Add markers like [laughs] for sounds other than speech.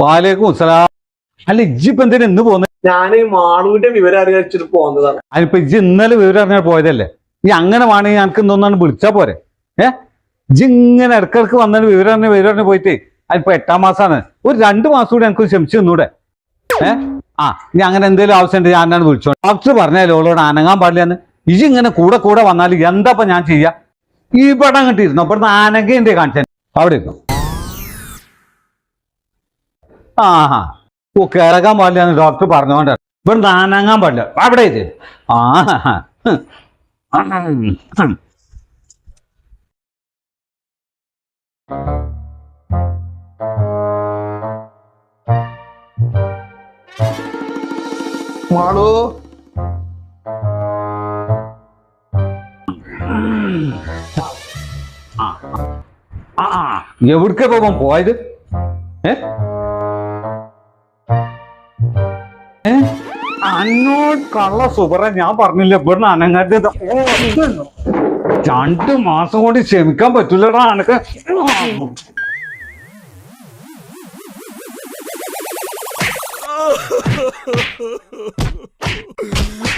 വാലേക്കും സലാം അല്ല ഇജ്ജിപ്പോ എന്തിനാ ഇന്ന് പോന്നെ? ഞാൻ മാളൂന്റെ വിവരം അറിയിച്ചിട്ട് പോകുന്നതാണ് അതിനിപ്പോ ഇജ്ജ് ഇന്നലെ വിവരം അറിഞ്ഞാൽ പോയതല്ലേ? നീ അങ്ങനെ വേണമെങ്കിൽ ഞങ്ങൾക്ക് ഇന്നൊന്നാണ് വിളിച്ചാ പോരെ? ഏ? ഇജ്ജ് ഇങ്ങനെ ഇടക്കിടക്ക് വന്നിട്ട് വിവരം അറിഞ്ഞ വിവരം അറിഞ്ഞ് പോയിട്ട് അതിപ്പോ എട്ടാം മാസമാണ് ഒരു രണ്ട് മാസം കൂടി എനിക്ക് ക്ഷമിച്ചു നിന്നൂടെ? ഏ? ആ ഇനി അങ്ങനെ എന്തെങ്കിലും ആവശ്യമുണ്ട് ഞാൻ എന്നാണ് വിളിച്ചോ ഡോക്ടർ പറഞ്ഞാലോളോട് അനങ്ങാൻ പാടില്ലെന്ന് ഇജ്ജ് ഇങ്ങനെ കൂടെ കൂടെ വന്നാൽ എന്താ ഞാൻ ചെയ്യാ? ഇവിടെ പടം കിട്ടിയിരുന്നു അപ്പൊ ആനങ്ങന്റെ കാണിച്ചു? അവിടെ ഇരുന്നു ആഹാ. ഓ കിടക്കാൻ പാടില്ല എന്ന് ഡോക്ടർ പറഞ്ഞോണ്ട്. ഇവിടെ നാനങ്ങാൻ പാടില്ല. അവിടെ ഇത്. ആ മാളു. എവിടേക്കാ പോകാൻ പോയത്? അന്നോട് കള്ള സുബറ ഞാൻ പറഞ്ഞില്ല. ഇവിടുന്ന് അനങ്ങരുത് രണ്ടു? മാസം കൊണ്ട് ക്ഷമിക്കാൻ പറ്റൂലടാ അനക്ക്. [laughs]